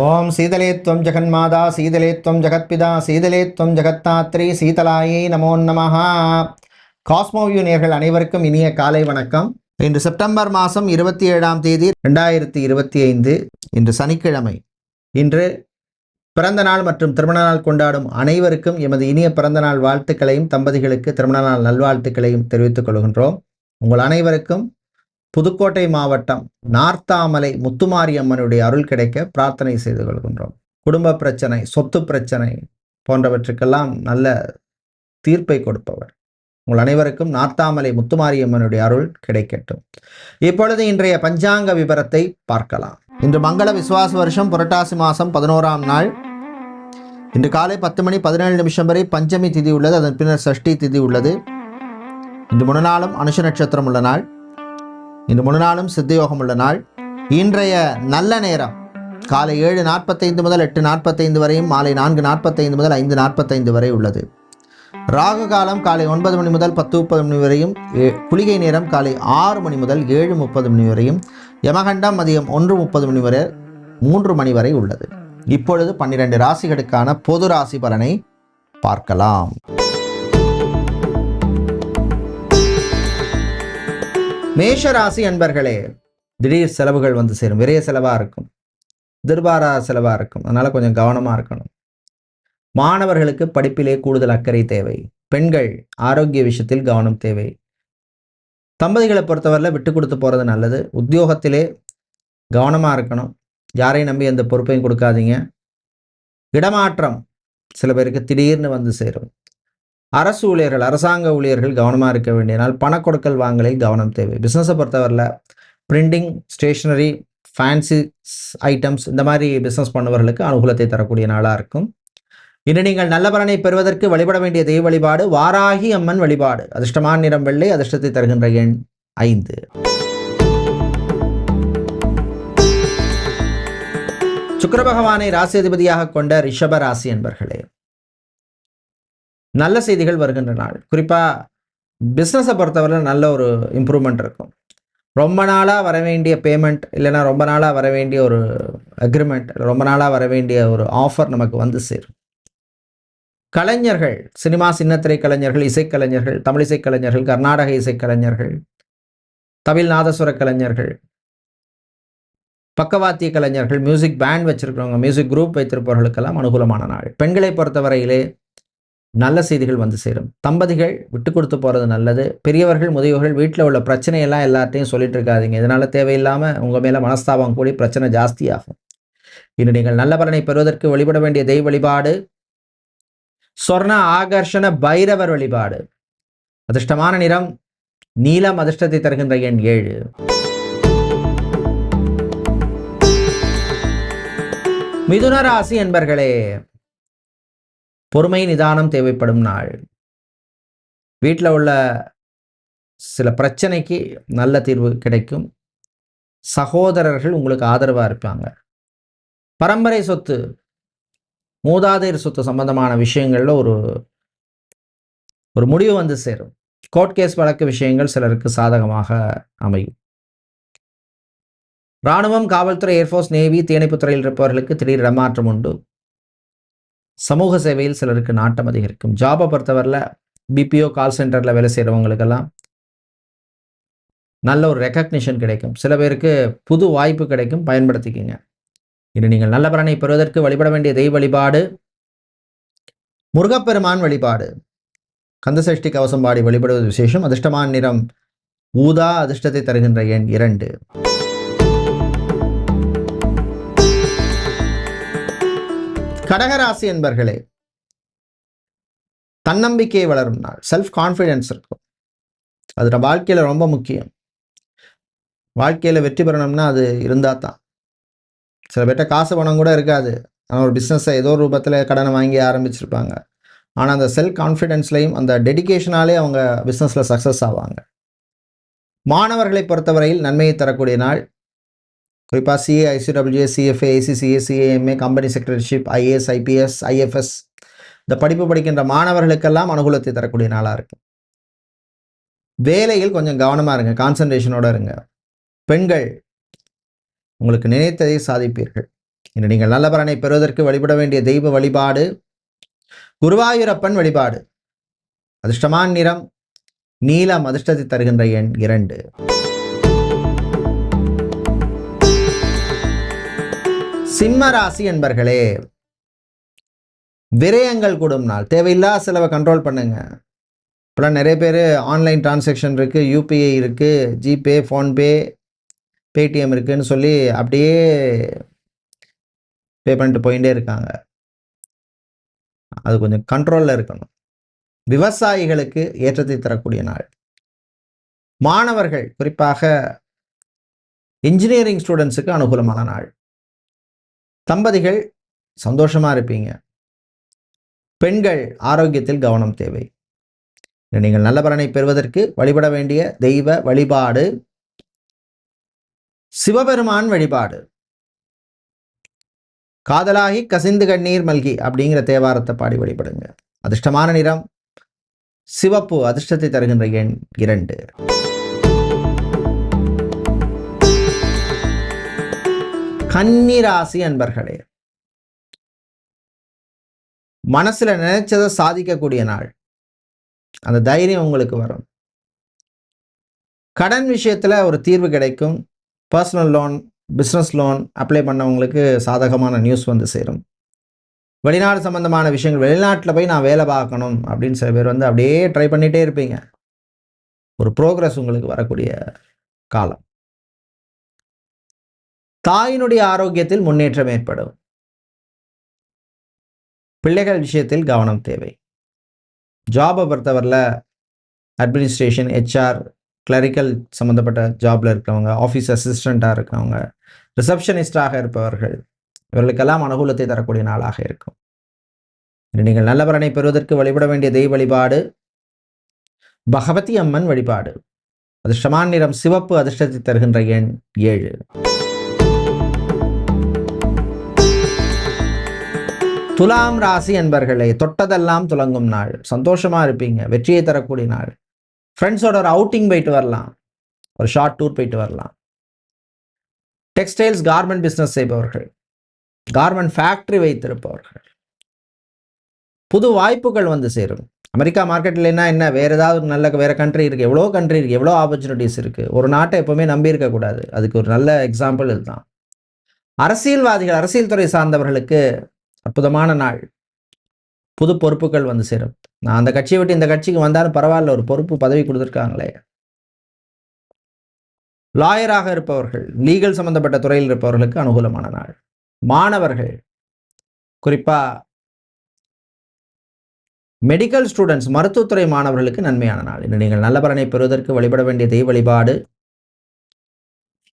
ஓம் சீதலே துவம் ஜெகன்மாதா சீதலே துவம் ஜெகத்பிதா சீதலே துவம் ஜெகத்தாத்ரி சீதலாயே நமோ நமஹா. காஸ்மோவியூ நேர்கள் அனைவருக்கும் இனிய காலை வணக்கம். இன்று செப்டம்பர் மாதம் இருபத்தி ஏழாம் தேதி ரெண்டாயிரத்தி இருபத்தி ஐந்து இன்று சனிக்கிழமை. இன்று பிறந்த நாள் மற்றும் திருமண நாள் கொண்டாடும் அனைவருக்கும் எமது இனிய பிறந்த நாள் வாழ்த்துக்களையும் தம்பதிகளுக்கு திருமண நாள் நல்வாழ்த்துக்களையும் தெரிவித்துக் கொள்கின்றோம். உங்கள் அனைவருக்கும் புதுக்கோட்டை மாவட்டம் நார்த்தாமலை முத்துமாரியம்மனுடைய அருள் கிடைக்க பிரார்த்தனை செய்து கொள்கின்றோம். குடும்ப பிரச்சனை சொத்து பிரச்சனை போன்றவற்றுக்கெல்லாம் நல்ல தீர்ப்பை கொடுப்பவர். உங்கள் அனைவருக்கும் நார்த்தாமலை முத்துமாரியம்மனுடைய அருள் கிடைக்கட்டும். இப்பொழுது இன்றைய பஞ்சாங்க விவரத்தை பார்க்கலாம். இன்று மங்கள விசுவாச வருஷம் புரட்டாசி மாதம் பதினோராம் நாள். இன்று காலை பத்து மணி பதினேழு நிமிஷம் வரை பஞ்சமி திதி உள்ளது அதன் பின்னர் சஷ்டி திதி உள்ளது. இன்று முன்னாளும் அனுஷ நட்சத்திரம் உள்ள நாள். இன்று முழு நாளும் சித்தயோகம் உள்ள நாள். இன்றைய நல்ல நேரம். காலை ஏழு நாற்பத்தைந்து முதல் எட்டு நாற்பத்தைந்து வரையும் மாலை நான்கு நாற்பத்தைந்து முதல் ஐந்து நாற்பத்தைந்து வரை உள்ளது. ராகு காலம் காலை ஒன்பது மணி முதல் பத்து முப்பது மணி வரையும் ஏ- குளிகை நேரம் காலை ஆறு மணி முதல் ஏழு முப்பது மணி வரையும் யமகண்டம் மதியம் ஒன்று முப்பது மணி வரை மூன்று மணி வரை உள்ளது. இப்பொழுது பன்னிரண்டு ராசிகளுக்கான பொது ராசி பலனை பார்க்கலாம். மேஷ ராசி அன்பர்களே திடீர் செலவுகள் வந்து சேரும். விரைய செலவாக இருக்கும். திருபாரா செலவாக இருக்கும். அதனால் கொஞ்சம் கவனமாக இருக்கணும். மாணவர்களுக்கு படிப்பிலே கூடுதல் அக்கறை தேவை. பெண்கள் ஆரோக்கிய விஷயத்தில் கவனம் தேவை. தம்பதிகளை பொறுத்தவரையில் விட்டு கொடுத்து போகிறது நல்லது. உத்தியோகத்திலே கவனமாக இருக்கணும். யாரையும் நம்பி எந்த பொறுப்பையும் கொடுக்காதீங்க. இடமாற்றம் சில பேருக்கு திடீர்னு வந்து சேரும். அரசு ஊழியர்கள் அரசாங்க ஊழியர்கள் கவனமாக இருக்க வேண்டியனால் பணக்கொடுக்கல் வாங்கலில் கவனம் தேவை. பிஸ்னஸை பொறுத்தவரையில் பிரிண்டிங் ஸ்டேஷ்னரி ஃபேன்சி ஐட்டம்ஸ் இந்த மாதிரி பிஸ்னஸ் பண்ணுபவர்களுக்கு அனுகூலத்தை தரக்கூடிய நாளாக இருக்கும். இன்று நீங்கள் நல்ல பலனை பெறுவதற்கு வழிபட வேண்டிய தெய்வ வழிபாடு வாராகி அம்மன் வழிபாடு. அதிர்ஷ்டமான நிறம் வெள்ளை அதிர்ஷ்டத்தை தருகின்ற எண் ஐந்து. சுக்கர பகவானை ராசி அதிபதியாக கொண்ட ரிஷப ராசி என்பர்களே நல்ல செய்திகள் வருகின்ற நாள். குறிப்பாக பிஸ்னஸை பொறுத்தவரை நல்ல ஒரு இம்ப்ரூவ்மெண்ட் இருக்கும். ரொம்ப நாளாக வர வேண்டிய பேமெண்ட் இல்லைன்னா ரொம்ப நாளாக வர வேண்டிய ஒரு அக்ரிமெண்ட் ரொம்ப நாளாக வர வேண்டிய ஒரு ஆஃபர் நமக்கு வந்து சேரும். கலைஞர்கள் சினிமா சின்னத்திரை கலைஞர்கள் இசைக்கலைஞர்கள் தமிழ் இசைக்கலைஞர்கள் கர்நாடக இசைக்கலைஞர்கள் தமிழ் நாதஸ்வர கலைஞர்கள் பக்கவாத்திய கலைஞர்கள் மியூசிக் பேண்ட் வச்சுருக்கிறவங்க மியூசிக் குரூப் வைத்திருப்பவர்களுக்கெல்லாம் அனுகூலமான நாள். பெண்களை பொறுத்தவரையிலே நல்ல செய்திகள் வந்து சேரும். தம்பதிகள் விட்டு கொடுத்து போகிறது நல்லது. பெரியவர்கள் முதியவர்கள் வீட்டில் உள்ள பிரச்சனையெல்லாம் எல்லார்ட்டையும் சொல்லிட்டு இருக்காதீங்க. இதனால் தேவையில்லாமல் உங்கள் மேலே மனஸ்தாபம் கூடி பிரச்சனை ஜாஸ்தியாகும். இன்று நீங்கள் நல்ல பலனை பெறுவதற்கு வழிபட வேண்டிய தெய்வ வழிபாடு சொர்ண ஆகர்ஷண பைரவர் வழிபாடு. அதிர்ஷ்டமான நிறம் நீலம் அதிர்ஷ்டத்தை தருகின்ற எண் ஏழு. மிதுன ராசி என்பர்களே பொறுமை நிதானம் தேவைப்படும் நாள். வீட்டில் உள்ள சில பிரச்சனைக்கு நல்ல தீர்வு கிடைக்கும். சகோதரர்கள் உங்களுக்கு ஆதரவாக இருப்பாங்க. பரம்பரை சொத்து மூதாதையர் சொத்து சம்பந்தமான விஷயங்களில் ஒரு ஒரு முடிவு வந்து சேரும். கோர்ட் கேஸ் வழக்கு விஷயங்கள் சிலருக்கு சாதகமாக அமையும். இராணுவம் காவல்துறை ஏர்ஃபோர்ஸ் நேவி தீயணைப்புத்துறையில் இருப்பவர்களுக்கு திடீர் இடமாற்றம் உண்டு. சமூக சேவையில் சிலருக்கு நாட்டம் அதிகரிக்கும். ஜாபை பொறுத்தவரையில் பிபிஓ கால் சென்டரில் வேலை செய்கிறவங்களுக்கெல்லாம் நல்ல ஒரு ரெக்கக்னிஷன் கிடைக்கும். சில பேருக்கு புது வாய்ப்பு கிடைக்கும் பயன்படுத்திக்கிங்க. இனி நீங்கள் நல்ல பலனை பெறுவதற்கு வழிபட வேண்டிய தெய்வ வழிபாடு முருகப்பெருமான் வழிபாடு. கந்தசஷ்டி கவசம் பாடி வழிபடுவது விசேஷம். அதிர்ஷ்டமான நிறம் ஊதா அதிர்ஷ்டத்தை தருகின்ற எண் இரண்டு. கடகராசி என்பர்களே தன்னம்பிக்கை வளரும் நாள் செல்ஃப் கான்ஃபிடென்ஸ் இருக்கும். அது நம்ம வாழ்க்கையில் ரொம்ப முக்கியம். வாழ்க்கையில் வெற்றி பெறணும்னா அது இருந்தால் தான். சில பேர்ட்ட காசு பணம் கூட இருக்காது. ஆனால் ஒரு பிஸ்னஸை ஏதோ ஒரு ரூபத்தில் கடனை வாங்கி ஆரம்பிச்சிருப்பாங்க. ஆனால் அந்த செல்ஃப் கான்ஃபிடென்ஸ்லையும் அந்த டெடிகேஷனாலே அவங்க பிஸ்னஸில் சக்ஸஸ் ஆவாங்க. மாணவர்களை பொறுத்தவரையில் நன்மையை தரக்கூடிய நாள் குறிப்பாக CA ICWA CFA ACCA CAMA company secretaryship IAS IPS IFS இந்த படிப்பு படிக்கின்ற மாணவர்களுக்கெல்லாம் அனுகூலத்தை தரக்கூடிய நாளாக இருக்குது வேலையில் கொஞ்சம் கவனமாக இருங்க கான்சன்ட்ரேஷனோட இருங்க. பெண்கள் உங்களுக்கு நினைத்ததை சாதிப்பீர்கள். இன்று நீங்கள் நல்ல பலனை பெறுவதற்கு வழிபட வேண்டிய தெய்வ வழிபாடு குருவாயூரப்பன் வழிபாடு. அதிர்ஷ்டமான நிறம் நீலம் அதிர்ஷ்டத்தை தருகின்ற எண் இரண்டு. சிம்ம ராசி என்பர்களே விரயங்கள் கூடும் நாள். தேவையில்லா செலவை கண்ட்ரோல் பண்ணுங்க. இப்போலாம் நிறைய பேர் ஆன்லைன் டிரான்சாக்ஷன் இருக்குது யூபிஐ இருக்குது ஜிபே ஃபோன்பே பேடிஎம் இருக்குன்னு சொல்லி அப்படியே பே பண்ணிட்டு போயிட்டே இருக்காங்க. அது கொஞ்சம் கண்ட்ரோலில் இருக்கணும். விவசாயிகளுக்கு ஏற்றத்தை தரக்கூடிய நாள். மாணவர்கள் குறிப்பாக இன்ஜினியரிங் ஸ்டூடெண்ட்ஸுக்கு அனுகூலமான நாள். தம்பதிகள் சந்தோஷமாக இருப்பீங்க. பெண்கள் ஆரோக்கியத்தில் கவனம் தேவை. நீங்கள் நல்ல பலனை பெறுவதற்கு வழிபட வேண்டிய தெய்வ வழிபாடு. சிவபெருமான் வழிபாடு. காதலாகி கசிந்து கண்ணீர் மல்கி அப்படிங்கிற தேவாரத்தை பாடி வழிபடுங்க. அதிர்ஷ்டமான நிறம். சிவப்பு அதிர்ஷ்டத்தை தருகின்ற எண் இரண்டு. கன்னிராசி அன்பர்களே மனசுல நினைச்சதை சாதிக்கக்கூடிய நாள். அந்த தைரியம் உங்களுக்கு வரும். கடன் விஷயத்துல ஒரு தீர்வு கிடைக்கும். Personal loan business loan apply பண்ணவங்களுக்கு சாதகமான நியூஸ் வந்து சேரும். வெளிநாடு சம்மந்தமான விஷயங்கள் வெளிநாட்டில் போய் நான் வேலை பார்க்கணும் அப்படின்னு சில பேர் வந்து அப்படியே ட்ரை பண்ணிகிட்டே இருப்பீங்க. ஒரு ப்ரோக்ரஸ் உங்களுக்கு வரக்கூடிய காலம். தாயினுடைய ஆரோக்கியத்தில் முன்னேற்றம் ஏற்படும். பிள்ளைகள் விஷயத்தில் கவனம் தேவை. ஜாபை பொறுத்தவரையில் அட்மினிஸ்ட்ரேஷன் ஹெச்ஆர் கிளரிக்கல் சம்மந்தப்பட்ட ஜாபில் இருக்கிறவங்க ஆஃபீஸ் அசிஸ்டண்ட்டாக இருக்கிறவங்க ரிசப்ஷனிஸ்டாக இருப்பவர்கள் இவர்களுக்கெல்லாம் அனுகூலத்தை தரக்கூடிய நாளாக இருக்கும். நீங்கள் நல்ல பலனை பெறுவதற்கு வழிபட வேண்டிய தெய்வ வழிபாடு பகவதி அம்மன் வழிபாடு. அதிர்ஷ்டமான நிறம் சிவப்பு அதிர்ஷ்டத்தை தருகின்ற எண் ஏழு. துலாம் ராசி என்பர்களே தொட்டதெல்லாம் துலங்கும் நாள். சந்தோஷமா இருப்பீங்க வெற்றியை தரக்கூடிய நாள். ஃப்ரெண்ட்ஸோட ஒரு அவுட்டிங் போயிட்டு வரலாம். ஒரு ஷார்ட் டூர் போயிட்டு வரலாம். டெக்ஸ்டைல்ஸ் கார்மெண்ட் பிஸ்னஸ் செய்பவர்கள். கார்மெண்ட் ஃபேக்ட்ரி வைத்திருப்பவர்கள். புது வாய்ப்புகள் வந்து சேரும். அமெரிக்கா மார்க்கெட்லன்னா என்ன? வேறு ஏதாவது ஒரு நல்ல வேறு கண்ட்ரி இருக்குது எவ்வளோ கண்ட்ரி இருக்குது எவ்வளோ ஆப்பர்ச்சுனிட்டிஸ் இருக்குது ஒரு நாட்டை எப்போவுமே நம்பி இருக்கக்கூடாது. அதுக்கு ஒரு நல்ல எக்ஸாம்பிள் இதுதான். அரசியல்வாதிகள் அரசியல் துறை சார்ந்தவர்களுக்கு அற்புதமான நாள். புது பொறுப்புகள் வந்து சேரும். நான் அந்த கட்சியை விட்டு இந்த கட்சிக்கு வந்தாலும் பரவாயில்ல ஒரு பொறுப்பு பதவி கொடுத்துருக்காங்களே. லாயராக இருப்பவர்கள் லீகல் சம்பந்தப்பட்ட துறையில் இருப்பவர்களுக்கு அனுகூலமான நாள். மாணவர்கள் குறிப்பா மெடிக்கல் ஸ்டூடெண்ட்ஸ் மருத்துவத்துறை மாணவர்களுக்கு நன்மையான நாள். இன்று நீங்கள் நல்ல பலனை பெறுவதற்கு வழிபட வேண்டிய தெய்வ வழிபாடு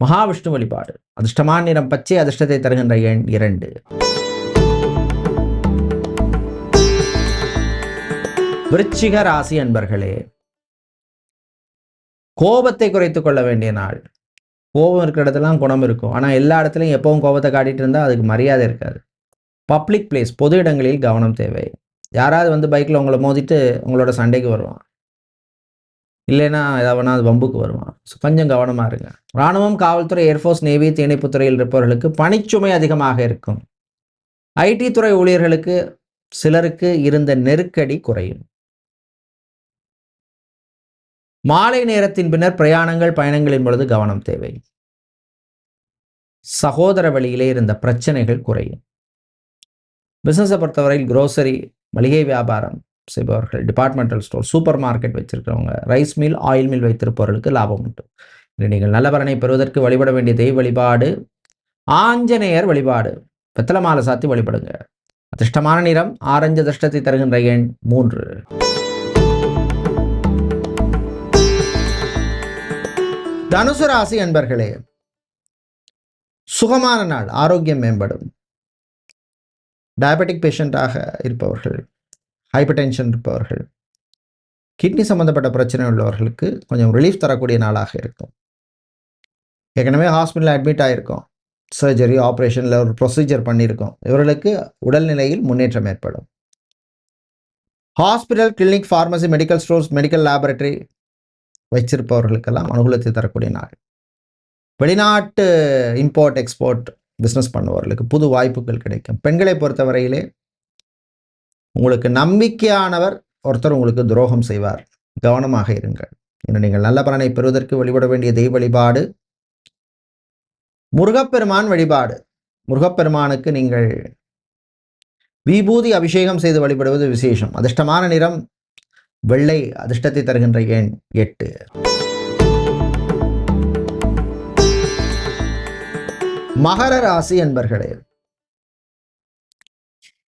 மகாவிஷ்ணு வழிபாடு. அதிர்ஷ்டமான நிறம் பச்சை அதிர்ஷ்டத்தை தருகின்ற எண் இரண்டு. விருச்சிக ராசி அன்பர்களே கோபத்தை குறைத்து கொள்ள வேண்டிய நாள். கோபம் இருக்கிற இடத்துலாம் குணம் இருக்கும். ஆனால் எல்லா இடத்துலையும் எப்பவும் கோபத்தை காட்டிட்டு இருந்தால் அதுக்கு மரியாதை இருக்காது. பப்ளிக் பிளேஸ் பொது இடங்களில் கவனம் தேவை. யாராவது வந்து பைக்கில் உங்களை மோதிட்டு உங்களோட சண்டைக்கு வருவான். இல்லைன்னா ஏதாவது அது வம்புக்கு வருவான். ஸோ கொஞ்சம் கவனமாக இருங்க. இராணுவம் காவல்துறை ஏர்ஃபோர்ஸ் நேவி தீயணைப்புத்துறையில் இருப்பவர்களுக்கு பணிச்சுமை அதிகமாக இருக்கும். ஐடி துறை ஊழியர்களுக்கு சிலருக்கு இருந்த நெருக்கடி குறையும். மாலை நேரத்தின் பின்னர் பிரயாணங்கள் பயணங்களின் பொழுது கவனம் தேவை. சகோதர வழியிலே இருந்த பிரச்சனைகள் குறையும். பிசினஸை பொறுத்தவரையில் குரோசரி மளிகை வியாபாரம் செய்பவர்கள் டிபார்ட்மெண்டல் ஸ்டோர் சூப்பர் மார்க்கெட் வச்சிருக்கிறவங்க ரைஸ் மில் ஆயில் மில் வைத்திருப்பவர்களுக்கு லாபம் உண்டு. இன்று நீங்கள் நல்ல பலனை பெறுவதற்கு வழிபட வேண்டிய தெய்வ வழிபாடு ஆஞ்சநேயர் வழிபாடு வெத்தலை மாலை சாத்தி வழிபடுங்க. அதிர்ஷ்டமான நிறம் ஆரஞ்சு அதிர்ஷ்டத்தை தருகின்ற எண் மூன்று. தனுசு ராசி அன்பர்களே சுகமான நாள் ஆரோக்கியம் மேம்படும். டயபெட்டிக் பேஷண்ட்டாக இருப்பவர்கள் ஹைப்பர் டென்ஷன் இருப்பவர்கள் கிட்னி சம்மந்தப்பட்ட பிரச்சனை உள்ளவர்களுக்கு கொஞ்சம் ரிலீஃப் தரக்கூடிய நாளாக இருக்கும். ஏற்கனவே ஹாஸ்பிட்டலில் அட்மிட் ஆகிருக்கோம் சர்ஜரி ஆப்ரேஷனில் ஒரு ப்ரொசீஜர் பண்ணியிருக்கோம். இவர்களுக்கு உடல்நிலையில் முன்னேற்றம் ஏற்படும். Hospital clinic pharmacy medical stores medical laboratory வச்சிருப்பவர்களுக்கெல்லாம் அனுகூலத்தை தரக்கூடிய நாள். வெளிநாட்டு இம்போர்ட் எக்ஸ்போர்ட் பிஸ்னஸ் பண்ணுபவர்களுக்கு புது வாய்ப்புகள் கிடைக்கும். பெண்களை பொறுத்தவரையிலே உங்களுக்கு நம்பிக்கையானவர் ஒருத்தர் உங்களுக்கு துரோகம் செய்வார். கவனமாக இருங்கள். இன்னும் நீங்கள் நல்ல பலனை பெறுவதற்கு வழிபட வேண்டிய தெய்வ வழிபாடு. முருகப்பெருமான் வழிபாடு. முருகப்பெருமானுக்கு நீங்கள் விபூதி அபிஷேகம் செய்து வழிபடுவது விசேஷம். அதிர்ஷ்டமான நிறம் வெள்ளை அதிர்ஷ்டத்தை தருகின்ற எண் எட்டு. மகர ராசி என்பர்களே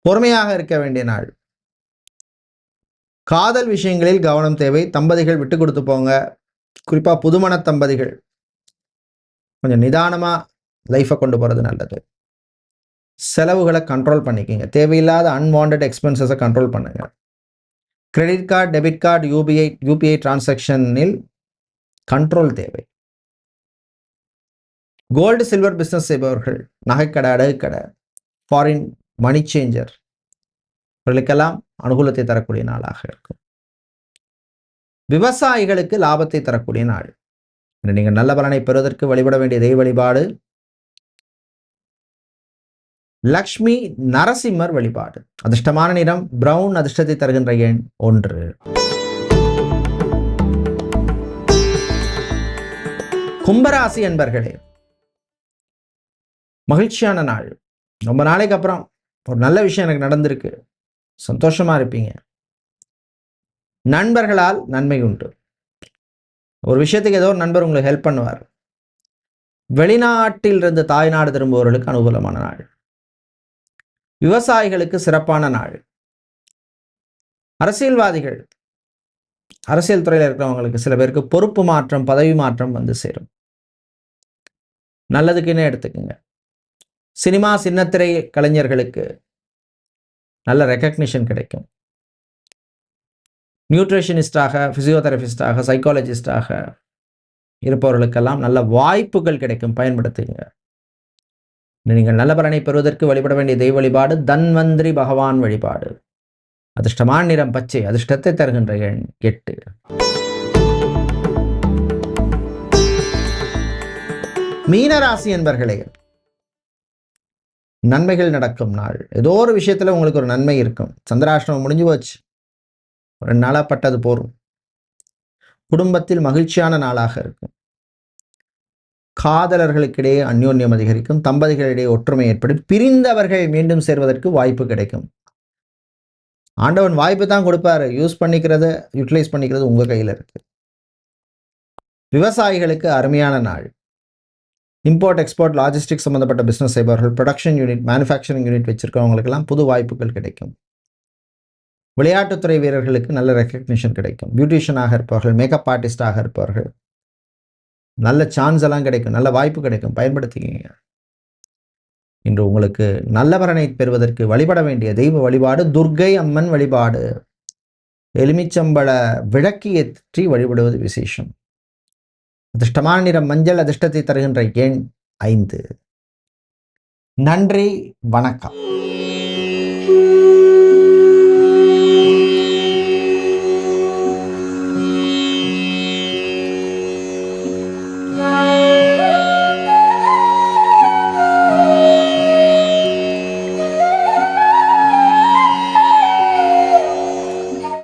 பொறுமையாக இருக்க வேண்டிய நாள். காதல் விஷயங்களில் கவனம் தேவை. தம்பதிகள் விட்டு கொடுத்து போங்க. குறிப்பாக புதுமண தம்பதிகள். கொஞ்சம் நிதானமாக லைஃப்பை கொண்டு போகிறது நல்லது. செலவுகளை கண்ட்ரோல் பண்ணிக்கோங்க. தேவையில்லாத அன்வான்ட் எக்ஸ்பென்சஸை கண்ட்ரோல் பண்ணுங்க. Credit card debit card UPI UPI டிரான்சாக்ஷனில் control தேவை. கோல்டு சில்வர் பிஸ்னஸ் செய்பவர்கள் நகைக்கடை அடகுக்கடை ஃபாரின் மணி சேஞ்சர் இவர்களுக்கெல்லாம் அனுகூலத்தை தரக்கூடிய நாளாக இருக்கும். விவசாயிகளுக்கு லாபத்தை தரக்கூடிய நாள். நீங்கள் நல்ல பலனை பெறுவதற்கு வழிபட வேண்டிய தெய்வ வழிபாடு லக்ஷ்மி நரசிம்மர் வழிபாடு. அதிர்ஷ்டமான நிறம் பிரவுன் அதிர்ஷ்டத்தை தருகின்ற எண் ஒன்று. கும்பராசி என்பர்களே மகிழ்ச்சியான நாள். ரொம்ப நாளைக்கு அப்புறம் ஒரு நல்ல விஷயம் எனக்கு நடந்திருக்கு. சந்தோஷமா இருப்பீங்க. நண்பர்களால் நன்மை உண்டு. ஒரு விஷயத்துக்கு ஏதோ ஒரு நண்பர் உங்களுக்கு ஹெல்ப் பண்ணுவார். வெளிநாட்டில் இருந்து தாய்நாடு திரும்புபவர்களுக்கு அனுகூலமான நாள். விவசாயிகளுக்கு சிறப்பான நாள். அரசியல்வாதிகள் அரசியல் துறையில் இருக்கிறவங்களுக்கு சில பேருக்கு பொறுப்பு மாற்றம் பதவி மாற்றம் வந்து சேரும். நல்லதுக்குன்னே எடுத்துக்கோங்க. சினிமா சின்னத்திரை கலைஞர்களுக்கு நல்ல ரெக்கக்னிஷன் கிடைக்கும். நியூட்ரிஷனிஸ்டாக ஃபிசியோதெரபிஸ்டாக சைக்காலஜிஸ்டாக இருப்பவர்களுக்கெல்லாம் நல்ல வாய்ப்புகள் கிடைக்கும். பயன்படுத்துங்க நீங்கள் நல்ல பலனை பெறுவதற்கு வழிபட வேண்டிய தெய்வ வழிபாடு தன்வந்திரி பகவான் வழிபாடு. அதிர்ஷ்டமான நிறம் பச்சை அதிர்ஷ்டத்தை தருகின்ற எண் எட்டு. மீனராசி என்பர்களே நன்மைகள் நடக்கும் நாள். ஏதோ ஒரு விஷயத்துல உங்களுக்கு ஒரு நன்மை இருக்கும். சந்திராஷ்டமம் முடிஞ்சு போச்சு. ஒரு நாளாக பட்டது போரும். குடும்பத்தில் மகிழ்ச்சியான நாளாக இருக்கும். காதலர்களுக்கிடையே அந்யோன்யம் அதிகரிக்கும் தம்பதிகளிடையே ஒற்றுமை ஏற்படும் பிரிந்தவர்கள் மீண்டும் சேர்வதற்கு வாய்ப்பு கிடைக்கும். ஆண்டவன் வாய்ப்பு தான் கொடுப்பாரு. யூஸ் பண்ணிக்கிறத யூட்டிலைஸ் பண்ணிக்கிறது உங்க கையில் இருக்கு. விவசாயிகளுக்கு அருமையான நாள். இம்போர்ட் எக்ஸ்போர்ட் லாஜிஸ்டிக் சம்மந்தப்பட்ட பிஸ்னஸ் செய்பவர்கள் ப்ரொடக்ஷன் யூனிட் மேனுஃபேக்சரிங் யூனிட் வச்சிருக்கவங்களுக்கெல்லாம் புது வாய்ப்புகள் கிடைக்கும். விளையாட்டுத்துறை வீரர்களுக்கு நல்ல ரெக்கக்னிஷன் கிடைக்கும். பியூட்டிஷியனாக இருப்பவர்கள் மேக்கப் ஆர்டிஸ்டாக இருப்பவர்கள். நல்ல சான்ஸ் எல்லாம் கிடைக்கும். நல்ல வாய்ப்பு கிடைக்கும். பயன்படுத்திக்கிங்க. இன்று உங்களுக்கு நல்ல பலனை பெறுவதற்கு வழிபட வேண்டிய தெய்வ வழிபாடு துர்கை அம்மன் வழிபாடு. எலுமிச்சம்பழ விளக்கு ஏற்றி வழிபடுவது விசேஷம். அதிர்ஷ்டமான நிறம் மஞ்சள் அதிர்ஷ்டத்தை தருகின்ற எண் ஐந்து. நன்றி வணக்கம்.